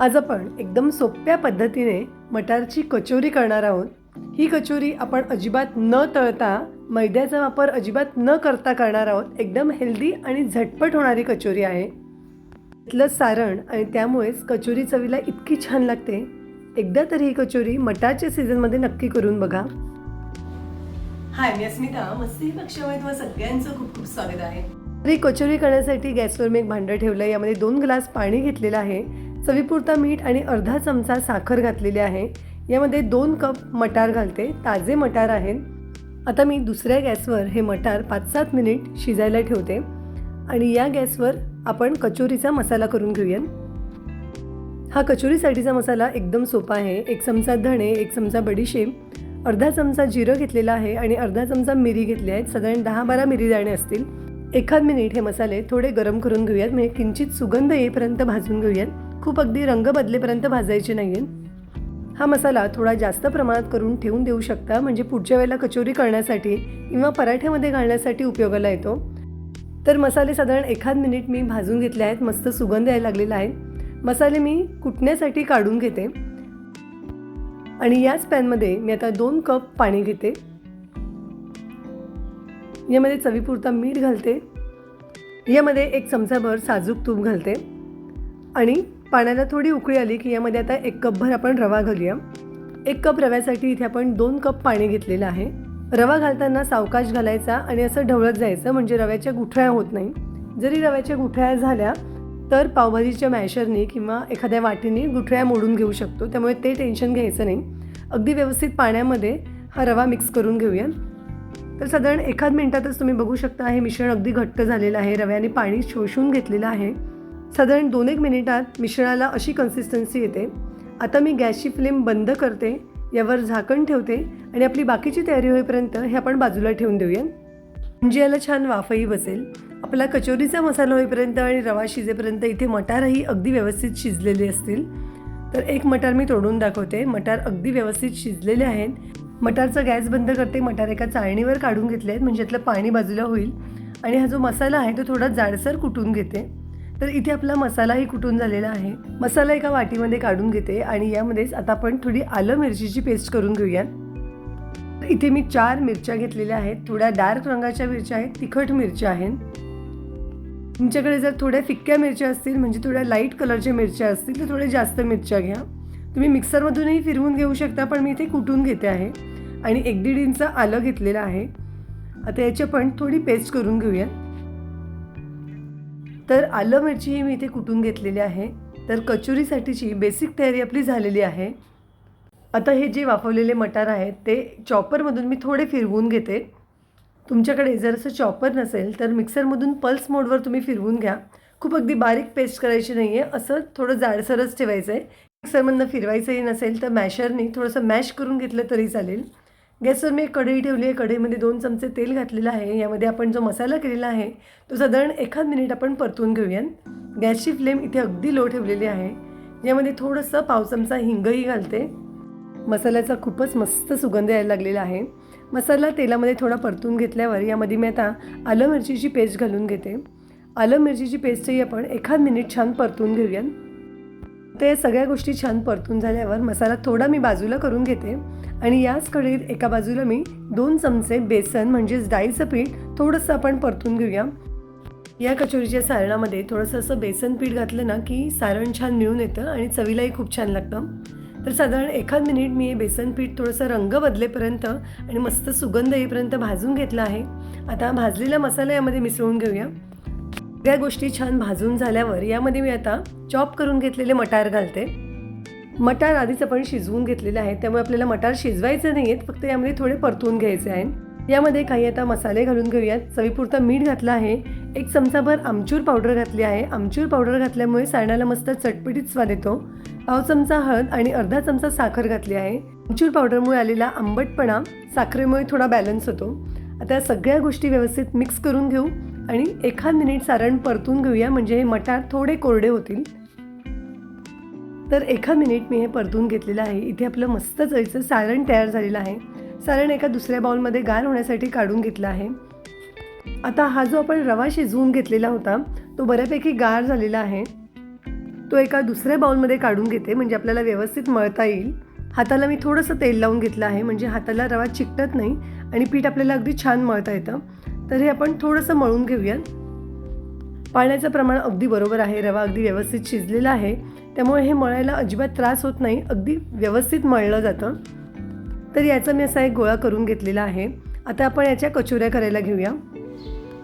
आज आपण एकदम सोप्या पद्धतीने मटारची कचोरी करणार आहोत. ही कचोरी आपण अजिबात न तळता मैद्याचा वापर अजिबात न करता करणार आहोत. एकदम हेल्दी आणि झटपट होणारी कचोरी आहे. इथलं सारण आणि त्यामुळेच कचोरी चवीला इतकी छान लागते. एकदा तरी ही कचोरी मटारच्या सीझनमध्ये नक्की करून बघा. हाय मी अस्मिता. मस्ती पक्षामध्ये तुम्हाला सगळ्यांचं खूप खूप स्वागत आहे. ही कचोरी करण्यासाठी गॅसवर मी एक भांडं ठेवलं यामध्ये दोन ग्लास पाणी घेतलेलं आहे. चवीपुरता मीठ आणि अर्धा चमचा साखर घातलेली आहे. यामध्ये दोन कप मटार घालते. ताजे मटार आहेत. आता मी दुसऱ्या गॅसवर हे मटार पाच सात मिनिट शिजायला ठेवते. आणि या गॅसवर आपण कचोरीचा मसाला करून घेऊया हा कचोरीसाठीचा मसाला एकदम सोपा आहे. एक चमचा धणे एक चमचा बडीशेप अर्धा चमचा जिरं घेतलेला आहे आणि अर्धा चमचा मिरी घेतली आहेत साधारण दहा बारा मिरी दाणे असतील. एखाद मिनिट हे मसाले थोडे गरम करून घेऊयात. म्हणजे किंचित सुगंध येईपर्यंत भाजून घेऊयात. खूप अगदी रंग बदलेपर्यंत भाजायचे नाही हा मसाला थोडा जास्त प्रमाणात करून ठेवून देऊ शकता म्हणजे पुढच्या वेळेला कचोरी करण्यासाठी किंवा पराठ्यामध्ये घालण्यासाठी उपयोगाला येतो. तर मसाले साधारण एखाद मिनिट मी भाजून घेतले आहेत मस्त सुगंध यायला लागलेला आहे. मसाले मी कुटण्यासाठी काढून घेते. आणि याच पॅनमध्ये मी आता दोन कप पाणी घेते. यामध्ये चवीपुरता मीठ घालते. यामध्ये एक चमचाभर साजूक तूप घालते. आणि पाण्याला थोडी उकळी आली की यामध्ये आता एक कपभर आपण रवा घालूया. एक कप रव्यासाठी इथे आपण दोन कप पाणी घेतलेलं आहे. रवा घालताना सावकाश घालायचा आणि असं ढवळत जायचं म्हणजे रव्याच्या गुठळ्या होत नाही. जरी रव्याच्या गुठळ्या झाल्या तर पावभाजीच्या मॅशरने किंवा एखाद्या वाटीने गुठळ्या मोडून घेऊ शकतो. त्यामुळे ते टेन्शन घ्यायचं नाही. अगदी व्यवस्थित पाण्यामध्ये हा रवा मिक्स करून घेऊया. तर साधारण एखाद मिनिटातच तुम्ही बघू शकता हे मिश्रण अगदी घट्ट झालेलं आहे. रव्याने पाणी शोषून घेतलेलं आहे. साधारण दोन एक मिनिटात मिश्रणाला अशी कन्सिस्टन्सी येते. आता मी गॅसची फ्लेम बंद करते यावर झाकण ठेवते आणि आपली बाकीची तयारी होईपर्यंत हे आपण बाजूला ठेवून देऊया. म्हणजे याला छान वाफही बसेल. आपला कचोरीचा मसाला होईपर्यंत आणि रवा शिजेपर्यंत इथे मटारही अगदी व्यवस्थित शिजलेले असतील. तर एक मटार मी तोडून दाखवते. मटार अगदी व्यवस्थित शिजलेले आहेत. मटारचा गॅस बंद करते. मटार एका चाळणीवर काढून घेतले आहेत. म्हणजे यातलं पाणी बाजूला होईल. आणि हा जो मसाला आहे तो थोडा जाडसर कुटून घेते. तर इथे आपला मसालाही कुटून झालेला आहे. मसाला एका वाटीमध्ये काढून घेते आणि यामध्येच आता आपण थोडी आलं मिरचीची पेस्ट करून घेऊया तर इथे मी चार मिरच्या घेतलेल्या आहेत. थोड्या डार्क रंगाच्या मिरच्या आहेत तिखट मिरच्या आहेत. तुमच्याकडे जर थोड्या फिक्क्या मिरच्या असतील म्हणजे थोड्या लाइट कलरच्या मिरच्या असतील तर थोड्या जास्त मिरच्या घ्या. तुम्ही मिक्सरमधूनही फिरवून घेऊ शकता पण मी इथे कुटून घेते आहे. आणि एक दीड इंच आलं घेतलेलं आहे. आता याची आपण थोडी पेस्ट करून घेऊया तर आलं मिरची मी इथे कुटून घेतलेली आहे? तर कचोरीसाठीची बेसिक तयारी आपली झालेली आहे. आता हे जे वाफवलेले मटार आहेत ते चॉपरमधून मी थोडे फिरवून घेते. तुमच्याकडे जर असं चॉपर नसेल तर मिक्सरमधून पल्स मोडवर तुम्ही फिरवून घ्या. खूप अगदी बारीक पेस्ट करायची नाही आहे असं थोडं जाडसरच ठेवायचं आहे मिक्सरमधनं फिरवायचंही नसेल तर मॅशरनी थोडंसं मॅश करून घेतलं तरी चालेल. गॅसवर मी एक कढई ठेवली आहे. कढईमध्ये दोन चमचे तेल घातलेलं आहे. यामध्ये आपण जो मसाला केलेला आहे तो साधारण एखाद मिनिट आपण परतून घेऊयात. गॅसची फ्लेम इथे अगदी लो ठेवलेली आहे. यामध्ये थोडंसं पाव चमचा हिंगही घालते. मसाल्याचा खूपच मस्त सुगंध यायला लागलेला आहे. मसाला तेलामध्ये थोडा परतून घेतल्यावर यामध्ये मी आता आलं मिरचीची पेस्ट घालून घेते. आलं मिरचीची पेस्टही आपण एखाद मिनिट छान परतून घेऊयात. ते सगळ्या गोष्टी छान परतून झाल्यावर मसाला थोडा मी बाजूला करून घेते. आणि याच कढईत एका बाजूला मी दोन चमचे बेसन म्हणजेच डाळीचं पीठ थोडंसं आपण परतून घेऊया. या कचोरीच्या सारणामध्ये थोडंसं असं बेसन पीठ घातलं ना की सारण छान मिळून येतं आणि चवीलाही खूप छान लागतं. तर साधारण एखाद मिनिट मी हे बेसन पीठ थोडंसं रंग बदलेपर्यंत आणि मस्त सुगंध येईपर्यंत भाजून घेतला आहे. आता भाजलेला मसाला यामध्ये मिसळून घेऊया. सगळ्या गोष्टी छान भाजून झाल्यावर यामध्ये मी आता चॉप करून घेतलेले मटार घालते. मटार आधीच आपण शिजवून घेतलेले आहेत त्यामुळे आपल्याला मटार शिजवायचे नाही आहेत फक्त यामध्ये थोडे परतून घ्यायचे आहेत. यामध्ये काही आता मसाले घालून घेऊयात. चवीपुरता मीठ घातलं आहे. एक चमचाभर आमचूर पावडर घातली आहे. आमचूर पावडर घातल्यामुळे सारणाला मस्त चटपटीत स्वाद येतो. पाव चमचा हळद आणि अर्धा चमचा साखर घातली आहे. आमचूर पावडरमुळे आलेला आंबटपणा साखरेमुळे थोडा बॅलन्स होतो. आता सगळ्या गोष्टी व्यवस्थित मिक्स करून घेऊ. आणि एखाद मिनिट सारण परतून घेऊया म्हणजे हे मटार थोडे कोरडे होतील. तर एका मिनिट मी हे परतून घेतलेलं आहे. इथे आपलं मस्त चवीचं सारण तयार झालेलं आहे. सारण एका दुसऱ्या बाउलमध्ये गार होण्यासाठी काढून घेतलं आहे. आता हा जो आपण रवा शिजवून घेतलेला होता तो बऱ्यापैकी गार झालेला आहे. तो एका दुसऱ्या बाउलमध्ये काढून घेते म्हणजे आपल्याला व्यवस्थित मळता येईल. हाताला मी थोडंसं तेल लावून घेतलं आहे म्हणजे हाताला रवा चिकटत नाही आणि पीठ आपल्याला अगदी छान मळता येतं. तर हे आपण थोडंसं मळून घेऊया पाण्याचं प्रमाण अगदी बरोबर आहे. रवा अगदी व्यवस्थित शिजलेला आहे. त्यामुळे हे मळायला अजिबात त्रास होत नाही. अगदी व्यवस्थित मळलं जातं. तर याचा मी असा एक गोळा करून घेतलेला आहे. आता आपण याच्या कचोऱ्या करायला घेऊया.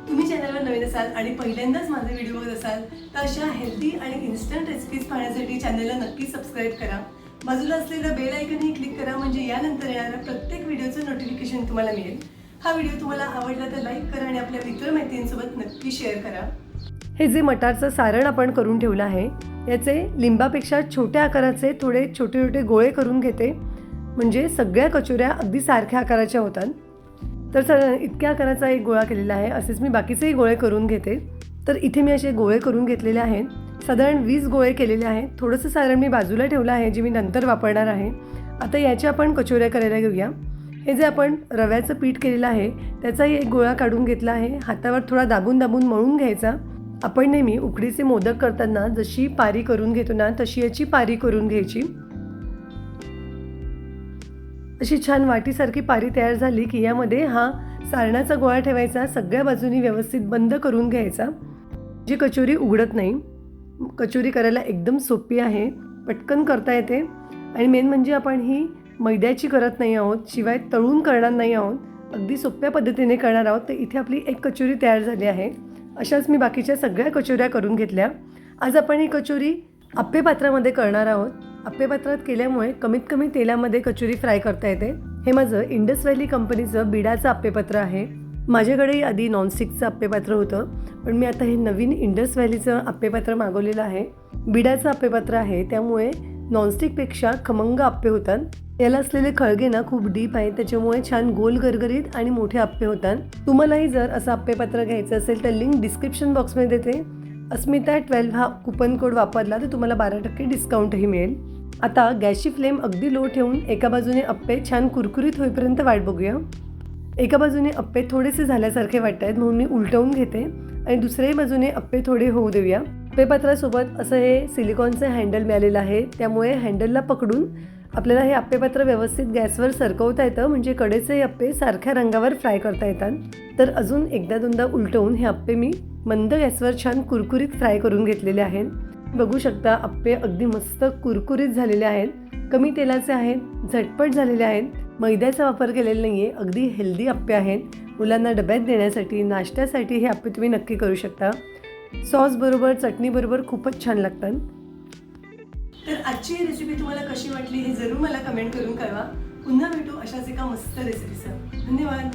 तुम्ही चॅनलवर नवीन असाल आणि पहिल्यांदाच माझे व्हिडिओ बघत असाल तर अशा हेल्दी आणि इन्स्टंट रेसिपीज पाहण्यासाठी चॅनलला नक्की सबस्क्राईब करा. बाजूला असलेलं बेल आयकनही क्लिक करा. म्हणजे यानंतर येणाऱ्या प्रत्येक व्हिडिओचं नोटिफिकेशन तुम्हाला मिळेल. हा व्हिडिओ तुम्हाला आवडला तर लाईक करा आणि आपल्या मित्रमैत्रिणींसोबत नक्की शेअर करा. हे जे मटारचं सारण आपण करून ठेवलं आहे याचे लिंबापेक्षा छोट्या आकाराचे थोडे छोटे छोटे गोळे करून घेते. म्हणजे सगळ्या कचोऱ्या अगदी सारख्या आकाराच्या होतात. तर सर इतक्या आकाराचा एक गोळा केलेला आहे असेच मी बाकीचेही गोळे करून घेते. तर इथे मी असे गोळे करून घेतलेले आहेत साधारण वीस गोळे केलेले आहेत थोडंसं सारण मी बाजूला ठेवलं आहे जे मी नंतर वापरणार आहे. आता याच्या आपण कचोऱ्या करायला घेऊया. हे जे आपण रव्याचं पीठ केलेलं आहे त्याचाही एक गोळा काढून घेतला आहे. हातावर थोडा दाबून दाबून मळून घ्यायचा. आपण नेहमी उकडीचे मोदक करताना जशी पारी करून घेतो ना तशी याची पारी करून घ्यायची. अशी छान वाटीसारखी पारी तयार झाली की यामध्ये हा सारणाचा गोळा ठेवायचा सगळ्या बाजूनी व्यवस्थित बंद करून घ्यायचा. जी कचोरी उघडत नाही. कचोरी करायला एकदम सोपी आहे. पटकन करता येते. आणि मेन म्हणजे आपण ही मैद्याची करत नाही आहोत शिवाय तळून करणार नाही आहोत अगदी सोप्या पद्धतीने करणार आहोत तर इथे आपली एक कचोरी तयार झाली आहे. अशाच मी बाकीच्या सगळ्या कचोऱ्या करून घेतल्या. आज आपण ही कचोरी आप्पे पात्रामध्ये करणार आहोत. आप्पे पात्रात केल्यामुळे कमीत कमी तेलामध्ये कचोरी फ्राय करता येते. हे माझं इंडस व्हॅली कंपनीचं बिडाचं आप्पेपात्र आहे. माझ्याकडेही आधी नॉनस्टिकचं आप्पेपात्र होतं पण मी आता हे नवीन इंडस व्हॅलीचं आप्पेपात्र मागवलेलं आहे. बिडाचं आप्पेपात्र आहे त्यामुळे नॉनस्टिकपेक्षा खमंग आप्पे होतात. याला असलेले खळगे ना खूप डीप आहेत त्याच्यामुळे छान गोल गरगरीत आणि मोठे आप्पे होतात. तुम्हालाही जर असं आप्पेपात्र घ्यायचं असेल तर लिंक डिस्क्रिप्शन बॉक्समध्ये देते. अस्मिता ट्वेल्व हा कुपन कोड वापरला तर तुम्हाला बारा टक्के डिस्काउंटही मिळेल. आता गॅसची फ्लेम अगदी लो ठेवून एका बाजूने अप्पे छान कुरकुरीत होईपर्यंत वाट बघूया. एका बाजूने अप्पे थोडेसे झाल्यासारखे वाटत आहेत म्हणून मी उलटवून घेते. आणि दुसऱ्याही बाजूने अप्पे थोडे होऊ देऊया. अप्पेपात्रासोबत असं हे सिलिकॉनचं हँडल मिळालेलं आहे त्यामुळे हँडलला पकडून आपल्याला हे अप्पेपात्र व्यवस्थित गॅसवर सरकवता येतं म्हणजे कडेचे अप्पे सारख्या रंगावर फ्राय करता येतात. तर अजून एकदा दोनदा उलटवून हे अप्पे मी मंद गॅसवर छान कुरकुरीत फ्राय करून घेतलेले आहेत. बघू शकता अप्पे अगदी मस्त कुरकुरीत झालेले आहेत. कमी तेलाचे आहेत झटपट झालेले आहेत. मैद्याचा वापर केलेला नाही आहे अगदी हेल्दी अप्पे आहेत. मुलांना डब्यात देण्यासाठी नाश्त्यासाठी हे अप्पे तुम्ही नक्की करू शकता. सॉसबरोबर चटणीबरोबर खूपच छान लागतात. तर आजची ही रेसिपी तुम्हाला कशी वाटली हे जरूर मला कमेंट करून कळवा. पुन्हा भेटू अशाच एका मस्त रेसिपीसह धन्यवाद.